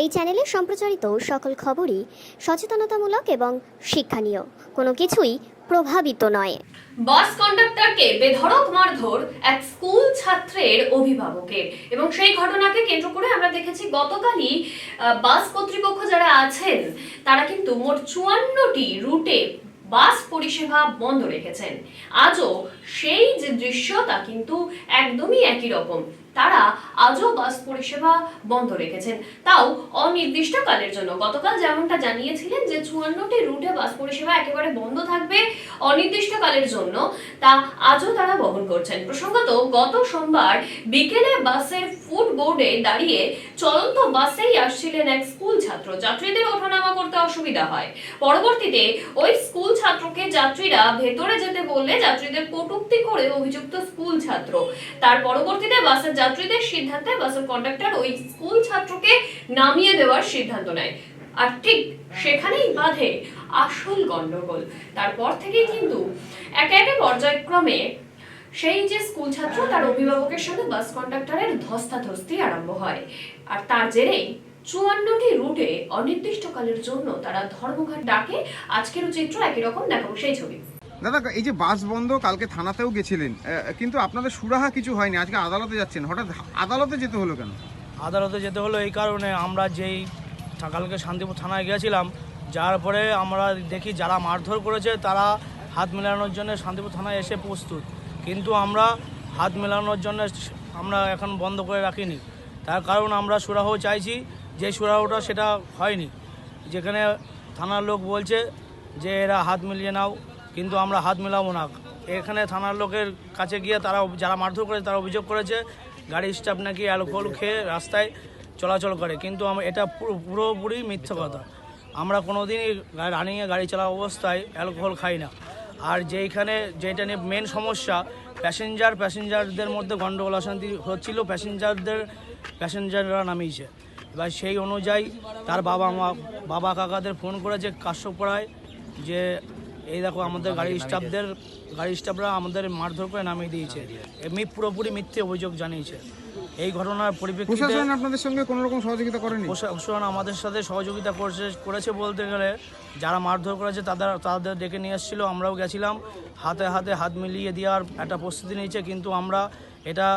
এই চ্যানেলে সম্প্রচারিত সকল খবরই সচেতনতামূলক এবং শিক্ষণীয়। কোনো কিছুই প্রভাবিত নয়। বাস কন্ডাক্টরকে বেধড়ক মারধর এক স্কুল ছাত্রের অভিভাবকের। এবং সেই ঘটনাকে কেন্দ্র করে আমরা দেখেছি গতকালই বাস কর্তৃপক্ষ যারা আছেন, তারা কিন্তু মোট চুয়ান্নটি রুটে বাস পরিষেবা বন্ধ রেখেছেন। আজও সেই যে দৃশ্য তা কিন্তু একদমই একই রকম। তারা আজও বাস পরিষেবা বন্ধ রেখেছেন। তাও অনির্দিষ্টকালের জন্য। গতকাল যেমনটা জানিয়েছিলেন যে চুয়ান্নটি রুটে বাস পরিষেবা একেবারে বন্ধ থাকবে অনির্দিষ্টকালের জন্য, তা আজও তারা বহন করছেন। প্রসঙ্গত, গত সোমবার বিকেলে বাসের ফুড বোর্ডে দাঁড়িয়ে চলন্ত বাসেই আসছিলেন এক স্কুল ছাত্র। যাত্রীদের ওঠানামা করতে অসুবিধা হয়। পরবর্তীতে ওই স্কুল ছাত্রকে যাত্রীরা ভেতরে যেতে বললে যাত্রীদের কটুক্তি করে অভিযুক্ত স্কুল ছাত্র। তার পরবর্তীতে বাসের যাত্রীদের সিদ্ধান্তে বাসের কন্ডাক্টর ওই স্কুল ছাত্রকে নামিয়ে দেওয়ার সিদ্ধান্ত নেয়। আর ঠিক সেখানেই বাঁধে আসল গন্ডগোল। তারপর থেকেই কিন্তু একে একে পর্যায়ক্রমে সেই যে স্কুল ছাত্র, তার অভিভাবকের সাথে বাস কন্ডাক্টরের ধস্তাধস্তি আরম্ভ হয়। আর তার জেরেই চুয়ান্নটি রুটে অনির্দিষ্টকালের জন্য তারা ধর্মঘট ডাকে। আজকেরও চিত্র একই রকম দেখাবো সেই ছবি। দাদা এই যে বাস বন্ধ কালকে থানাতেও গেছিলেন কিন্তু আপনাদের সুরাহা কিছু হয়নি আজকে আদালতে যাচ্ছেন হঠাৎ আদালতে যেতে হলো কেন? আদালতে যেতে হলো এই কারণে আমরা যেই কালকে শান্তিপুর থানায় গিয়েছিলাম যার পরে আমরা দেখি যারা মারধর করেছে তারা হাত মেলানোর জন্য শান্তিপুর থানায় এসে প্রস্তুত। কিন্তু আমরা হাত মেলানোর জন্য আমরা এখন বন্ধ করে রাখিনি। তার কারণ আমরা সুরাহ চাইছি যে সুরাহটা সেটা হয়নি। যেখানে থানার লোক বলছে যে এরা হাত মিলিয়ে নাও, কিন্তু আমরা হাত মেলাবো না। এখানে থানার লোকের কাছে গিয়ে তারা যারা মারধর করেছে তারা অভিযোগ করেছে, গাড়ি স্টাফ নাকি অ্যালকোহল খেয়ে রাস্তায় চলাচল করে। কিন্তু আমরা এটা পুরোপুরি মিথ্যা কথা। আমরা কোনো দিনই রানিংয়ে গাড়ি চালা অবস্থায় অ্যালকোহল খাই না। আর যেইখানে যেটা নিয়ে মেন সমস্যা প্যাসেঞ্জার প্যাসেঞ্জারদের মধ্যে গণ্ডগোল অশান্তি হচ্ছিল প্যাসেঞ্জারদের প্যাসেঞ্জাররা নামিয়েছে। এবার সেই অনুযায়ী তার বাবা মা বাবা কাকাদের ফোন করেছে কাশ্যপড়ায় যে এই দেখো আমাদের গাড়ির স্টাফদের গাড়ি স্টাফরা আমাদের মারধর করে নামিয়ে দিয়েছে। এমনি পুরোপুরি মিথ্যে অভিযোগ জানিয়েছে। এই ঘটনার পরিপ্রেক্ষিতে প্রশাসন আপনাদের সঙ্গে কোনো রকম সহযোগিতা করেনি? প্রশাসন আমাদের সাথে সহযোগিতা করছে করেছে বলতে গেলে যারা মারধর করেছে তাদের তাদের ডেকে নিয়ে এসেছিল আমরাও গেছিলাম। হাতে হাতে হাত মিলিয়ে দেওয়ার একটা প্রস্তুতি নিয়েছে কিন্তু আমরা এটা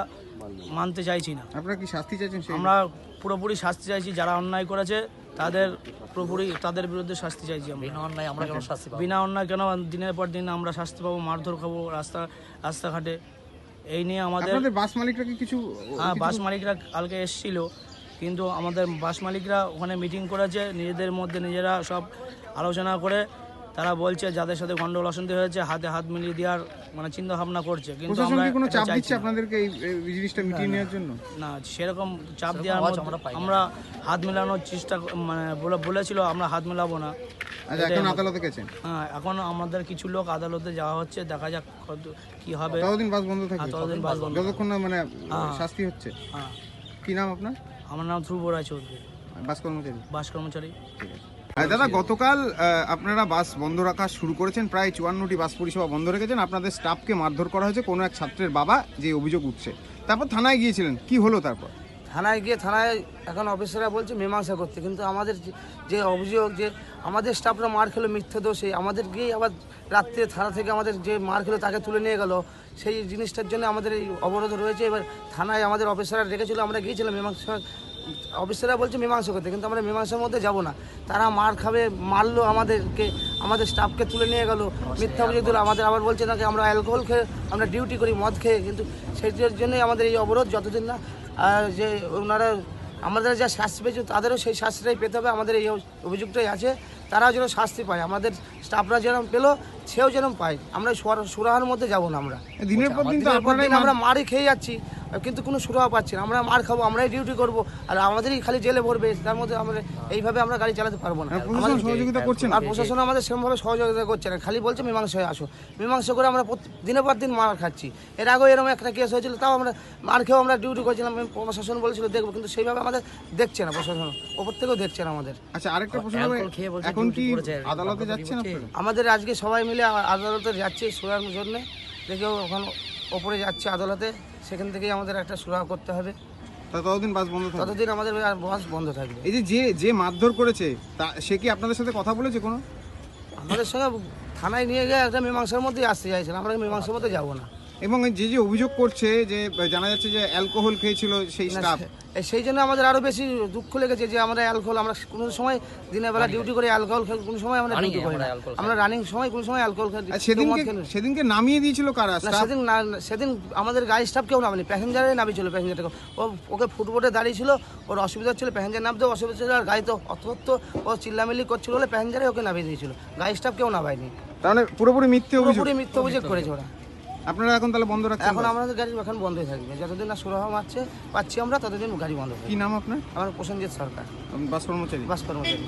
মানতে চাইছি না। আপনারা কি শাস্তি চাইছেন আমরা পুরোপুরি শাস্তি চাইছি যারা অন্যায় করেছে তাদের পুরোপুরি তাদের বিরুদ্ধে শাস্তি চাইছি আমরা। বিনা অন্যায় আমরা কেন শাস্তি বিনা অন্যায় কেন দিনের পর দিন আমরা শাস্তি পাবো মারধর খাব রাস্তা রাস্তাঘাটে? এই নিয়ে আমাদের আপনাদের বাস মালিকরা কি কিছু হ্যাঁ বাস মালিকরা কালকে এসেছিল কিন্তু আমাদের বাস মালিকরা ওখানে মিটিং করেছে নিজেদের মধ্যে নিজেরা সব আলোচনা করে তারা বলছে যাদের সাথে গন্ডগোল অশান্তি হয়েছে হাতে হাত মিলিয়ে দেওয়ার মানে চিন্তা ভাবনা করছে। কিন্তু আমরা কি কোনো চাপ দিচ্ছে না। আপনাদেরকে এই এই জিনিসটা মিটিয়ে নেওয়ার জন্য? না সেরকম চাপ দেওয়ার আমরা হাত মেলানোর চেষ্টা মানে বলে- বলেছিল আমরা হাত মেলাবো না। আচ্ছা এখন আমার- আদালতে গেছেন? হ্যাঁ এখন আমাদের কিছু লোক আদালতে যাওয়া হচ্ছে দেখা যাক কি হবে। ততদিন বাস বন্ধ থাকবে হ্যাঁ, ততদিন বাস বন্ধ যতক্ষণ না মানে হ্যাঁ। শাস্তি হচ্ছে। হ্যাঁ। কি নাম আপনার? আমার নাম ধ্রুব রায় চৌধুরী। বাস কর্মচারী। বাস কর্মচারী। ঠিক আছে। দাদা গতকাল আপনারা বাস বন্ধ রাখা শুরু করেছেন। প্রায় চুয়ান্নটি বাস পরিষেবা বন্ধ রেখেছেন। আপনাদের স্টাফকে মারধর করা হয়েছে। কোনো এক ছাত্রের বাবা যে অভিযোগ উঠছে। তারপর থানায় গিয়েছিলেন। কি হলো তারপর? থানায় গিয়ে থানায় এখন অফিসাররা বলছে মীমাংসা করতে। কিন্তু আমাদের যে- যে অভিযোগ যে আমাদের স্টাফরা মার খেলো মিথ্যে দোষে আমাদের গিয়ে আবার রাত্রে থানা থেকে আমাদের যে মার খেলো তাকে তুলে নিয়ে গেল। সেই জিনিসটার জন্য আমাদের এই অবরোধ রয়েছে। এবার থানায় আমাদের অফিসাররা রেখেছিল আমরা গিয়েছিলাম মীমাংসা অফিসাররা বলছে মীমাংসা করতে কিন্তু আমরা মীমাংসার মধ্যে যাব না। তারা মার খাবে মারলো আমাদেরকে আমাদের স্টাফকে তুলে নিয়ে গেল। মিথ্যা অভিযোগ দিল আমাদের আবার বলছে নাকি আমরা অ্যালকোহল খেয়ে আমরা ডিউটি করি মদ খেয়ে কিন্তু সেইটার জন্যই আমাদের এই অবরোধ যতদিন না যে ওনারা আমাদের যা শাস্তি পেয়েছে তাদেরও সেই শাস্তিটাই পেতে হবে। আমাদের এই অভিযোগটাই আছে তারাও যেন শাস্তি পায়। আমাদের স্টাফরা যেরকম পেল সেও যেরকম পায় আমরা সুরাহার মধ্যে যাব না আমরা। দিনের পর দিন আমরা মারই খেয়ে যাচ্ছি কিন্তু কোনো সুরাহা পাচ্ছি না আমরা মার খাব আমরাই ডিউটি করব আর আমাদেরই খালি জেলে ভরবে তার মধ্যে আমরা এইভাবে আমরা গাড়ি চালাতে পারব না। আর প্রশাসন করছে আর প্রশাসন আমাদের সেরকমভাবে সহযোগিতা করছে না খালি বলছে মীমাংসায় আসো। মীমাংসা করে আমরা দিনের পর দিন মার খাচ্ছি। এর আগেও এরকম একটা কেস হয়েছিল তাও আমরা মার খেয়েও আমরা ডিউটি করছিলাম প্রশাসন বলেছিল দেখব। কিন্তু সেইভাবে আমাদের দেখছে না প্রশাসন ওপর থেকেও দেখছে না আমাদের। আচ্ছা আরেকটা প্রশ্ন এখন কি আদালতে যাচ্ছেন আপনারা? আমাদের আজকে সবাই মিলে আ- আদালতে যাচ্ছে সুরার জন্যে। দেখেও এখন ওপরে যাচ্ছে আদালতে সেখান থেকেই আমাদের একটা সুরাহ করতে হবে। ততদিন বাস বন্ধ থাকবে? ততদিন আমাদের বাস বন্ধ থাকবে। এই যে যে যে মারধর করেছে তা সে কি আপনাদের সাথে কথা বলেছে কোনো? আমাদের সঙ্গে থানায় নিয়ে গিয়ে একটা মীমাংসার মধ্যেই আসতে চাইছেন আমরা মীমাংসার মধ্যে যাব না। এবং যে যে অভিযোগ করছে যে জানা যাচ্ছে যে অ্যালকোহল খেয়েছিল সেই স্টাফ সেই জন্য আমাদের আরও বেশি দুঃখ লেগেছে যে আমরা অ্যালকোহল আমরা কোনো সময় দিনের বেলা ডিউটি করে অ্যালকোহল কোনো সময় আমরা ডিউটি করি না। আমরা রানিং সময় কোনো সময় অ্যালকোহল সেদিনকে সেদিনকে নামিয়ে দিয়েছিল কারা? সেদিন সেদিন আমাদের গাড়ি স্টাফ কেউ নামেনি প্যাসেঞ্জারে নামিয়েছিল প্যাসেঞ্জারটাকে ও ওকে ফুটবোটে দাঁড়িয়ে ছিল ওর অসুবিধা ছিল প্যাসেঞ্জার নামতে অসুবিধা ছিল আর গাড়ি তো অতপ্ত ও চিল্লামিল্লি করছিল বলে প্যাসেঞ্জারে ওকে নামিয়ে দিয়েছিল। গাড়ি স্টাফ কেউ নামায়নি। তার মানে পুরোপুরি মিথ্যে অভিযোগ। পুরোপুরি মিথ্যে অভিযোগ করেছে ওরা। আপনারা এখন তাহলে বন্ধ রাখছেন এখন? আমাদের গাড়ি এখন বন্ধই থাকবে। যতদিন না সুরাহা মারছে পাচ্ছি আমরা ততদিন গাড়ি বন্ধ কি নাম আপনার? আমার প্রসেনজিৎ সরকার। বাস কর্মচারী। বাস কর্মচারী।